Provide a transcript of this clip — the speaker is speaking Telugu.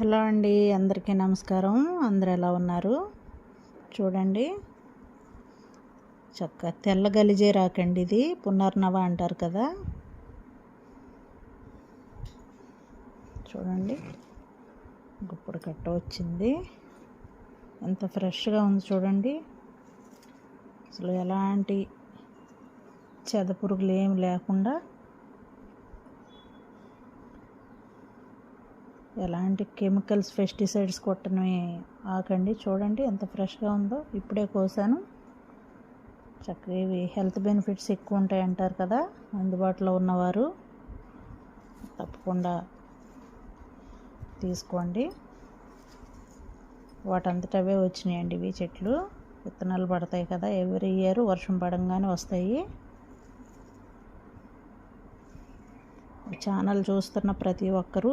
హలో అండి అందరికీ నమస్కారం. అందరు ఎలా ఉన్నారు? చూడండి. చక్క తెల్ల గలిజే రాకండి ఇది. పునర్నవ అంటారు కదా. చూడండి. గుప్పుడు కట్ట వచ్చింది. ఎంత ఫ్రెష్గా ఉంది చూడండి. అసలు ఎలాంటి చెద పురుగులు ఏమి లేకుండా ఎలాంటి కెమికల్స్ పెస్టిసైడ్స్ కొట్టని ఆకండి. చూడండి ఎంత ఫ్రెష్గా ఉందో. ఇప్పుడే కోసాను. చక్కగా ఇవి హెల్త్ బెనిఫిట్స్ ఎక్కువ ఉంటాయి అంటారు కదా అందుబాటులో ఉన్నవారు తప్పకుండా తీసుకోండి. వాటంతటవే వచ్చినాయండి ఇవి చెట్లు. విత్తనాలు పడతాయి కదా ఎవ్రీ ఇయర్ వర్షం పడంగానే వస్తాయి. ఛానల్ చూస్తున్న ప్రతి ఒక్కరూ